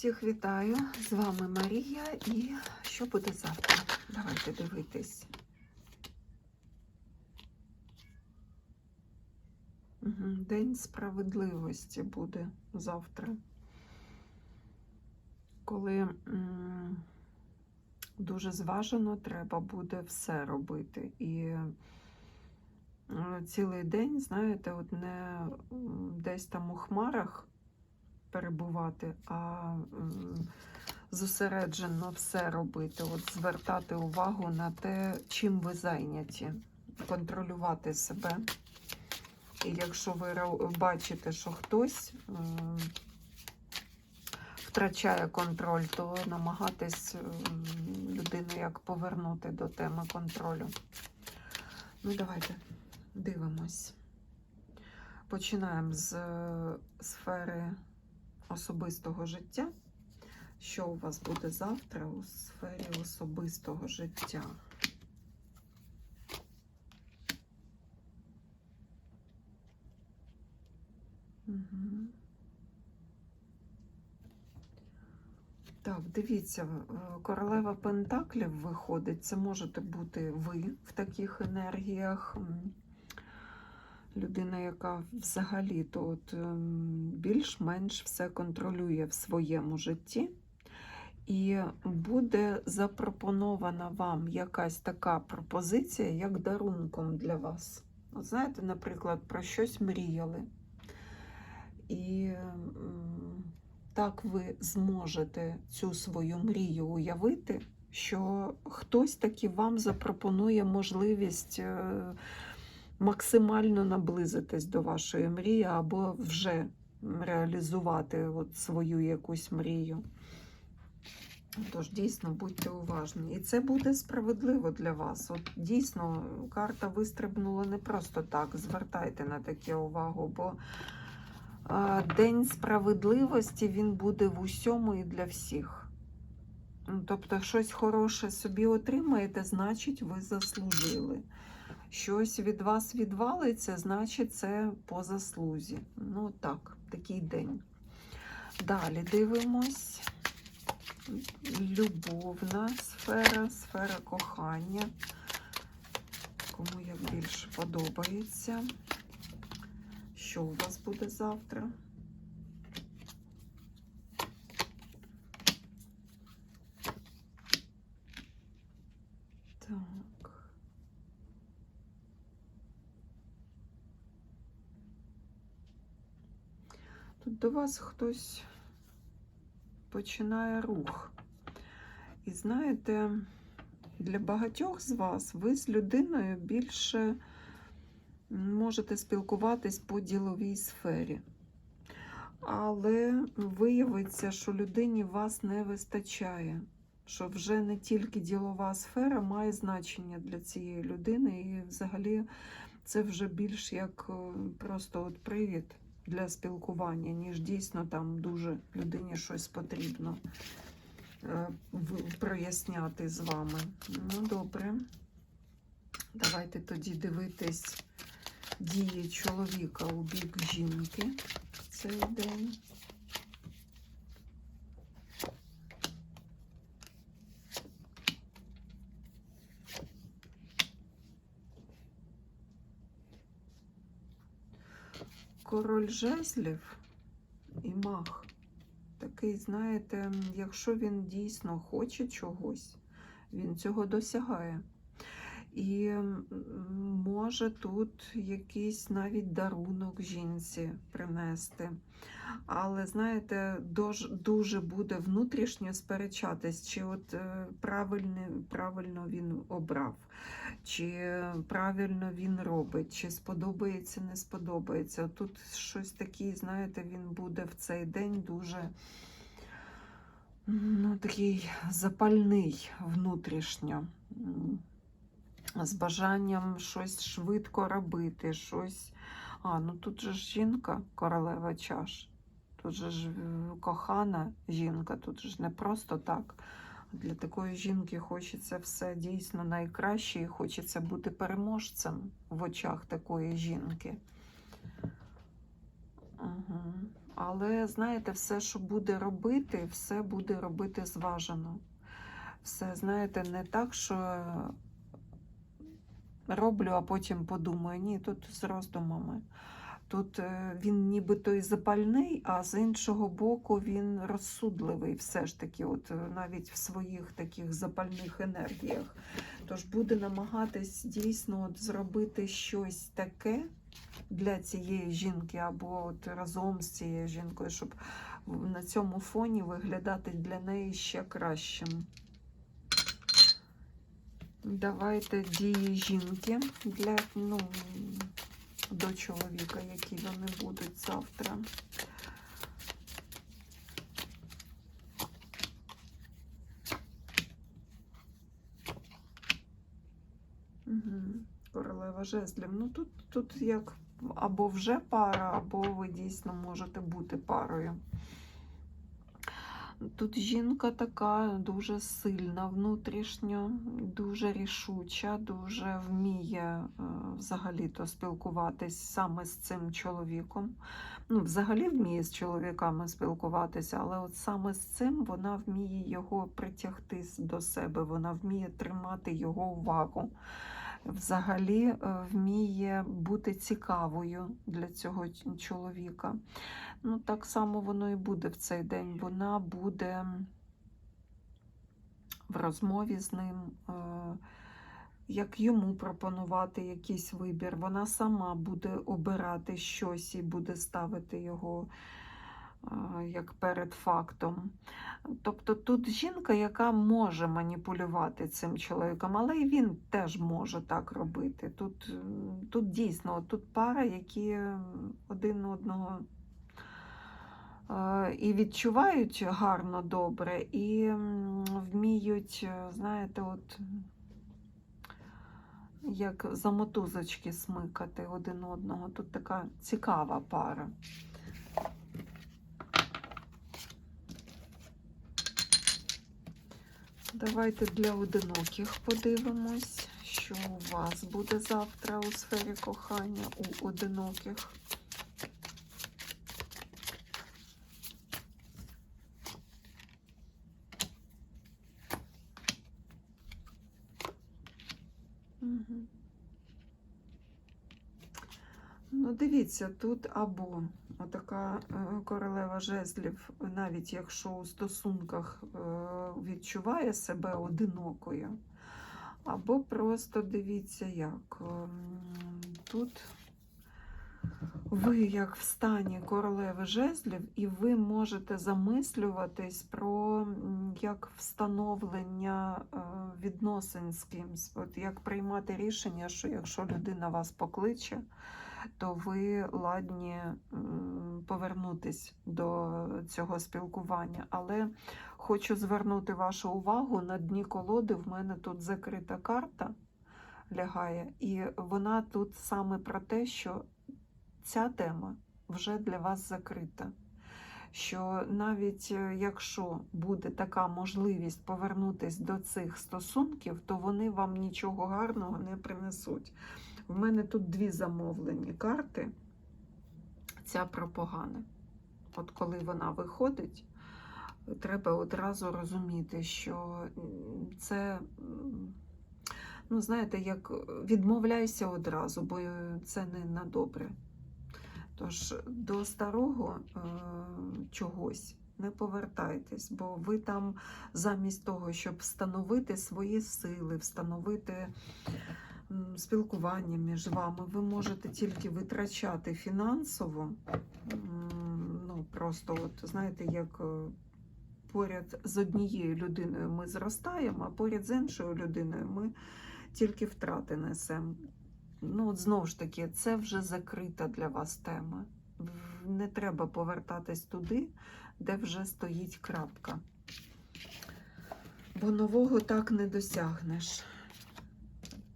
Всіх вітаю! З вами Марія і що буде завтра? Давайте дивитись. День справедливості буде завтра. Коли дуже зважено треба буде все робити. І е, цілий день, знаєте, от не десь там у хмарах перебувати, а зосереджено все робити, от звертати увагу на те, чим ви зайняті, контролювати себе. І якщо ви бачите, що хтось втрачає контроль, то намагатись м, людину як повернути до теми контролю. Ну, давайте дивимось. Починаємо з е, сфери особистого життя. Що у вас буде завтра у сфері особистого життя? Так, дивіться, е, королева Пентаклів виходить. Це можете бути ви в таких енергіях. Людина, яка взагалі то от ем, більш-менш все контролює в своєму житті. І буде запропонована вам якась така пропозиція, як дарунком для вас. От знаєте, наприклад, про щось мріяли. І так ви зможете цю свою мрію уявити, що хтось таки вам запропонує можливість е, максимально наблизитись до вашої мрії або вже реалізувати от свою якусь мрію. Тож дійсно будьте уважні. І це буде справедливо для вас. От дійсно карта вистрибнула не просто так. Звертайте на таке увагу, бо День справедливості він буде в усьому і для всіх. Тобто, щось хороше собі отримаєте, значить, ви заслужили. Щось від вас відвалиться, значить, це по заслузі. Ну так, такий день. Далі дивимось. Любовна сфера, сфера кохання. Кому як більше подобається. Що у вас буде завтра? Так. Тут до вас хтось починає рух. І знаєте, для багатьох з вас ви з людиною більше можете спілкуватись по діловій сфері. Але виявиться, що людині вас не вистачає, що вже не тільки ділова сфера має значення для цієї людини, і взагалі це вже більш як е, просто от привід для спілкування, ніж дійсно там дуже людині щось потрібно е, проясняти з вами. Ну, добре. Давайте тоді дивитись дії чоловіка у бік жінки цей день. Король жезлів і мах. Такий, знаєте, якщо він дійсно хоче чогось, він цього досягає. І може тут якийсь навіть дарунок жінці принести. Але, знаєте, дуже буде внутрішньо сперечатись, чи от е, правильно, правильно він обрав, чи правильно він робить, чи сподобається, не сподобається. Тут щось таке, знаєте, він буде в цей день дуже ну, такий запальний внутрішньо. З бажанням щось швидко робити, щось. А, ну тут же ж жінка, королева чаш. Тут же ж е, кохана жінка, тут же ж не просто так. Для такої жінки хочеться все дійсно найкраще і хочеться бути переможцем в очах такої жінки. Угу. Але знаєте, все, що буде робити, все буде робити зважено. Все, знаєте, не так, що роблю, а потім подумаю. Ні, тут з роздумами. Тут е, він нібито і запальний, а з іншого боку він розсудливий, все ж таки, от е, навіть в своїх таких запальних енергіях. Тож буде намагатись дійсно от зробити щось таке для цієї жінки, або от разом з цією жінкою, щоб на цьому фоні виглядати для неї ще кращим. Давайте дії жінки для ну, до чоловіка, які вони будуть завтра. Угу. Королева жезлів. Ну тут, тут як або вже пара, або ви дійсно можете бути парою. Тут жінка така дуже сильна внутрішньо, дуже рішуча, дуже вміє е, взагалі-то спілкуватись саме з цим чоловіком. Ну, взагалі вміє з чоловіками спілкуватися, але от саме з цим вона вміє його притягти до себе, вона вміє тримати його увагу. Взагалі е, вміє бути цікавою для цього чоловіка. Ну, так само воно і буде в цей день. Вона буде в розмові з ним, е, як йому пропонувати якийсь вибір. Вона сама буде обирати щось і буде ставити його як перед фактом. Тобто тут жінка, яка може маніпулювати цим чоловіком, але і він теж може так робити. Тут, тут дійсно тут пара, які один одного і відчувають гарно добре, і вміють, знаєте, от як за мотузочки смикати один одного. Тут така цікава пара. Давайте для одиноких подивимось, що у вас буде завтра у сфері кохання у одиноких. Угу. Ну, дивіться, тут або отака е, королева жезлів, навіть якщо у стосунках е, відчуває себе одинокою, або просто дивіться, як ем, тут ви як в стані королеви жезлів, і ви можете замислюватись про як встановлення е, відносин з кимсь, от як приймати рішення, що якщо людина вас покличе, то ви ладні повернутись до цього спілкування. Але хочу звернути вашу увагу на дні колоди. В мене тут закрита карта лягає, і вона тут саме про те, що ця тема вже для вас закрита. Що навіть е, якщо буде така можливість повернутися до цих стосунків, то вони вам нічого гарного не принесуть. В мене тут дві замовлені карти. Ця про погане. От коли вона виходить, треба одразу розуміти, що це, ну, знаєте, як відмовляйся одразу, бо це не на добре. Тож до старого е, чогось не повертайтесь, бо ви там замість того, щоб встановити свої сили, встановити спілкування між вами, ви можете тільки витрачати фінансово, ну просто, от знаєте, як е, поряд з однією людиною ми зростаємо, а поряд з іншою людиною ми тільки втрати несемо. Ну, от знову ж таки, це вже закрита для вас тема. Не треба повертатись туди, де вже стоїть крапка. Бо нового так не досягнеш.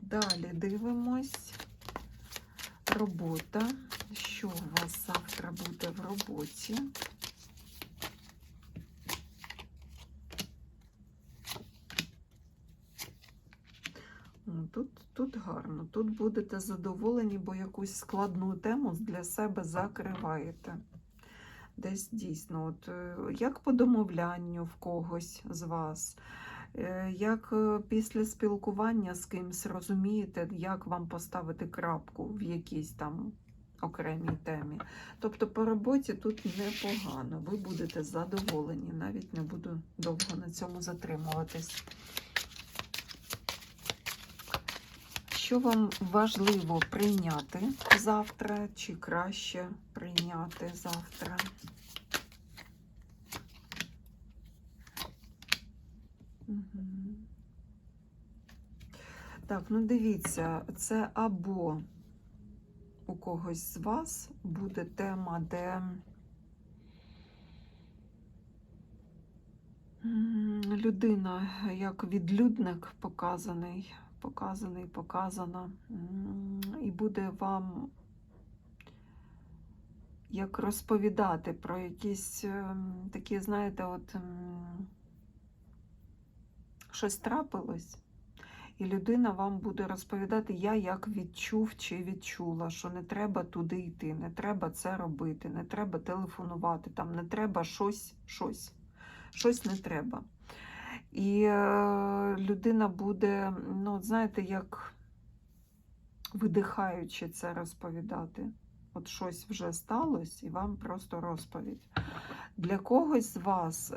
Далі дивимось. Робота. Що у вас завтра буде в роботі? Тут гарно, тут будете задоволені, бо якусь складну тему для себе закриваєте. Десь дійсно, от, е, як по домовлянню в когось з вас, е, як е, після спілкування з кимсь розумієте, як вам поставити крапку в якійсь там окремій темі. Тобто по роботі тут непогано, ви будете задоволені, навіть не буду довго на цьому затримуватись. Що вам важливо прийняти завтра, чи краще прийняти завтра? Мгм. Так, ну дивіться, це або у когось з вас буде тема, де людина як відлюдник показаний, показаний, показана, і буде вам як розповідати про якісь ем, такі, знаєте, от щось трапилось. І людина вам буде розповідати, я як відчув чи відчула, що не треба туди йти, не треба це робити, не треба телефонувати, там не треба щось, щось, щось не треба. І е, людина буде, ну, знаєте, як видихаючи це розповідати. От щось вже сталося, і вам просто розповідь. Для когось з вас е,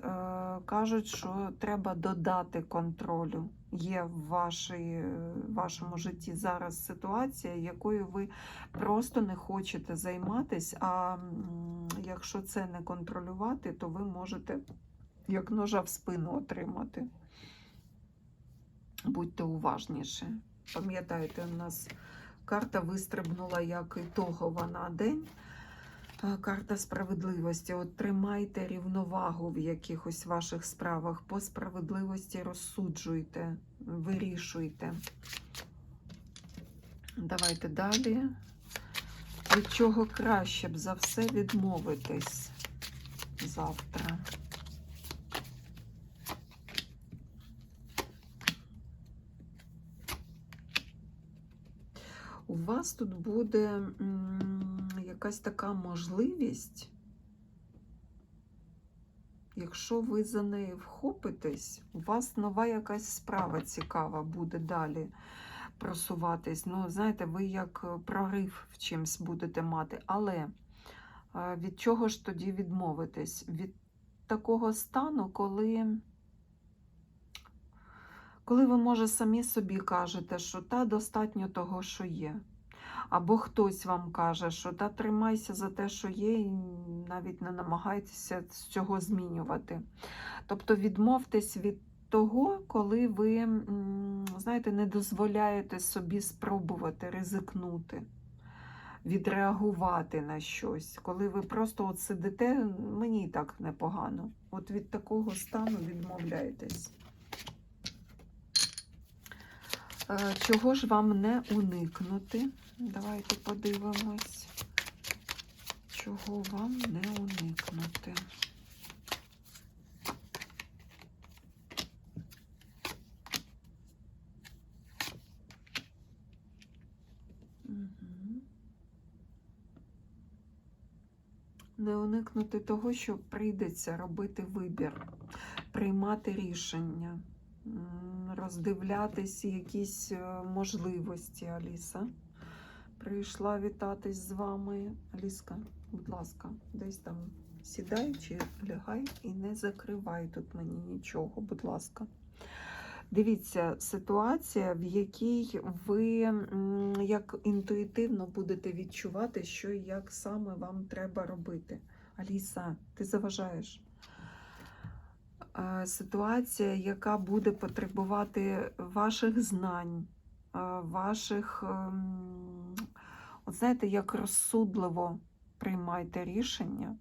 кажуть, що треба додати контролю. Є в вашій, вашому житті зараз ситуація, якою ви просто не хочете займатися, а якщо це не контролювати, то ви можете як ножа в спину отримати. Будьте уважніші. Пам'ятаєте, у нас карта вистрибнула як ітогова на день. Карта справедливості. От тримайте рівновагу в якихось ваших справах. По справедливості розсуджуйте, вирішуйте. Давайте далі. Від чого краще б за все відмовитись завтра. У вас тут буде якась така можливість, якщо ви за неї вхопитесь, у вас нова якась справа цікава буде далі просуватись. Ну, знаєте, ви як прорив в чимсь будете мати. Але е, від чого ж тоді відмовитись? Від такого стану, коли. Коли ви, може, самі собі кажете, що та достатньо того, що є. Або хтось вам каже, що та тримайся за те, що є, і навіть не намагайтеся з цього змінювати. Тобто відмовтесь від того, коли ви, знаєте, не дозволяєте собі спробувати ризикнути, відреагувати на щось. Коли ви просто от сидите, мені і так непогано. От від такого стану відмовляєтесь. Е, Чого ж вам не уникнути? Давайте подивимось, чого вам не уникнути. Не уникнути того, що прийдеться робити вибір, приймати рішення роздивлятись якісь е, можливості, Аліса. Прийшла вітатись з вами. Аліска, будь ласка, десь там сідай чи лягай і не закривай тут мені нічого, будь ласка. Дивіться, ситуація, в якій ви як інтуїтивно будете відчувати, що і як саме вам треба робити. Аліса, ти заважаєш ситуація, яка буде потребувати ваших знань, е, ваших, ем, от знаєте, як розсудливо приймайте рішення,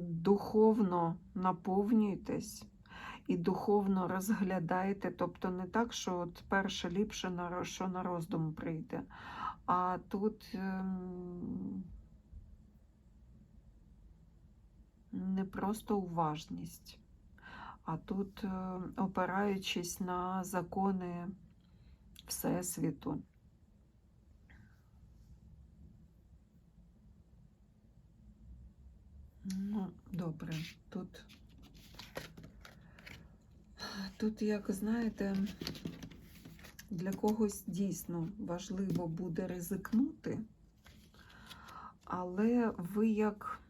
духовно наповнюйтесь. І духовно розглядаєте, тобто не так, що от перше ліпше, що на роздум прийде, а тут не просто уважність, а тут, е, опираючись на закони Всесвіту. Ну, добре. Тут, тут, як знаєте, для когось дійсно важливо буде ризикнути, але ви як.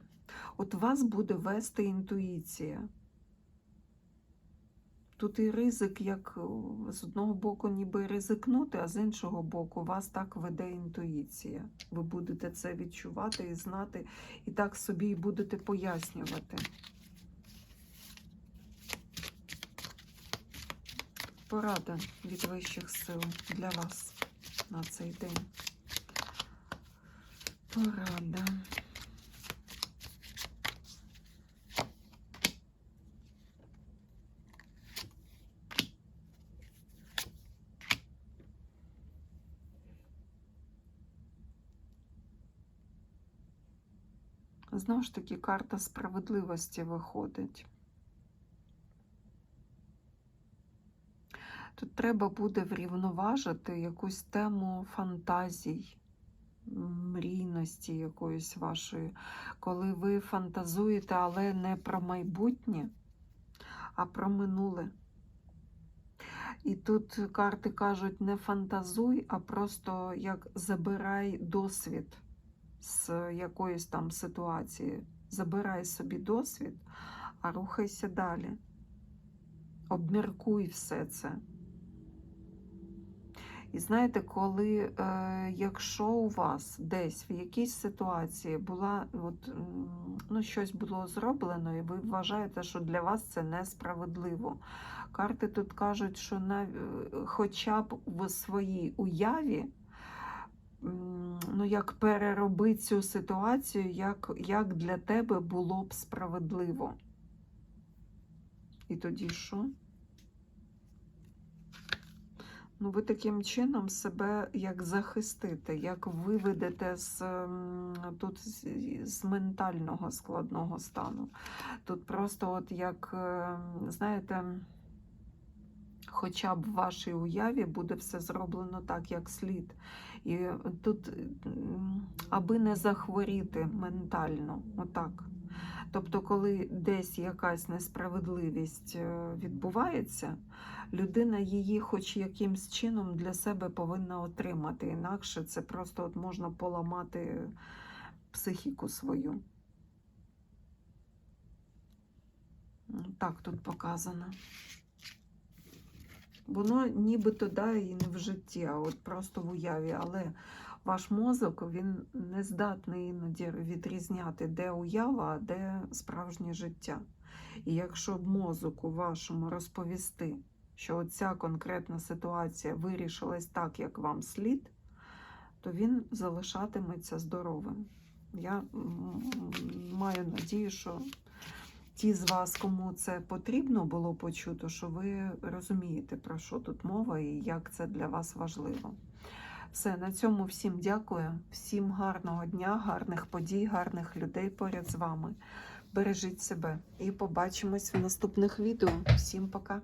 От вас буде вести інтуїція. Тут і ризик, як з одного боку, ніби ризикнути, а з іншого боку, вас так веде інтуїція. Ви будете це відчувати і знати, і так собі і будете пояснювати. Порада від вищих сил для вас на цей день. Порада. Знову ж таки, карта справедливості виходить. Тут треба буде врівноважити якусь тему фантазій, мрійності якоїсь вашої, коли ви фантазуєте, але не про майбутнє, а про минуле. І тут карти кажуть, не фантазуй, а просто як забирай досвід з якоїсь там ситуації. Забирай собі досвід, а рухайся далі. Обміркуй все це. І знаєте, коли, е, якщо у вас десь в якійсь ситуації була, от, ну, щось було зроблено, і ви вважаєте, що для вас це несправедливо. Карти тут кажуть, що нав... хоча б в своїй уяві ну, як перероби цю ситуацію, як, як для тебе було б справедливо. І тоді що? Ну, ви таким чином себе як захистите, як виведете з тут з, ментального складного стану. Тут просто, от як, е, знаєте, хоча б в вашій уяві буде все зроблено так, як слід. І тут, аби не захворіти ментально, отак. Тобто, коли десь якась несправедливість е, відбувається, людина її хоч якимсь чином для себе повинна отримати. Інакше це просто от можна поламати психіку свою. Так тут показано. Воно нібито да, і не в житті, а от просто в уяві. Але ваш мозок він не здатний іноді відрізняти, де уява, а де справжнє життя. І якщо б мозоку вашому розповісти, що ця конкретна ситуація вирішилась так, як вам слід, то він залишатиметься здоровим. Я маю надію, що ті з вас, кому це потрібно було почути, що ви розумієте, про що тут мова і як це для вас важливо. Все, на цьому всім дякую, всім гарного дня, гарних подій, гарних людей поряд з вами. Бережіть себе і побачимось в наступних відео. Всім пока!